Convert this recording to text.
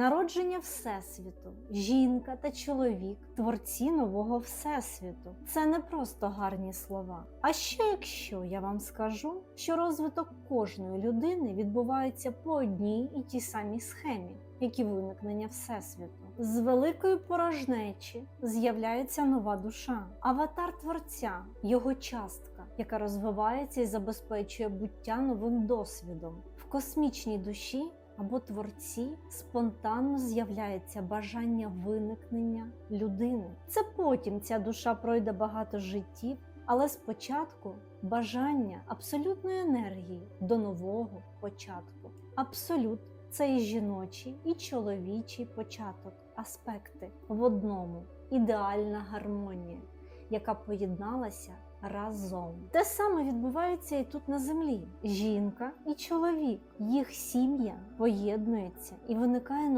Народження Всесвіту, жінка та чоловік, творці нового Всесвіту. Це не просто гарні слова. А що якщо я вам скажу, що розвиток кожної людини відбувається по одній і тій самій схемі, як і виникнення Всесвіту? З великої порожнечі з'являється нова душа, аватар творця, його частка, яка розвивається і забезпечує буття новим досвідом. В космічній душі або творці спонтанно з'являється бажання виникнення людини. Це потім ця душа пройде багато життів, але спочатку бажання абсолютної енергії до нового початку. Абсолют це і жіночий, і чоловічий початок, аспекти в одному, ідеальна гармонія, яка поєдналася разом. Те саме відбувається і тут на землі. Жінка і чоловік, їх сім'я поєднується і виникає